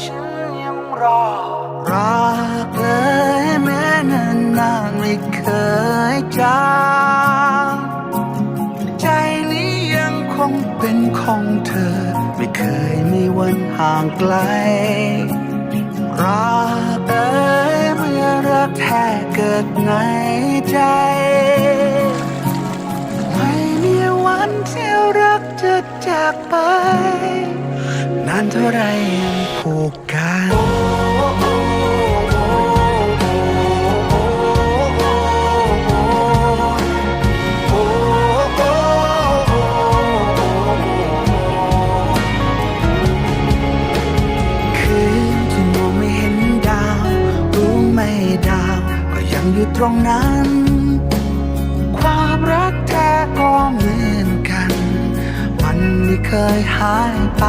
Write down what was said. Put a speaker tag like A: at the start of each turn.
A: ฉันยังรอ รักเอ่ยแม้นานนานไม่เคยจางใจนี้ยังคงเป็นของเธอ ไม่เคยมีวันห่างไกล รักเอ่ยเมื่อรักแท้เกิดในใจ ไม่มีวันที่รักจะจากไป นานเท่าไรยังผูกกันคืนที่มองไม่เห็นดาวรู้ไหมดาวก็ยังอยู่ตรงนั้น ความรักแท้ก็เหมือนกัน มันไม่เคยหายไป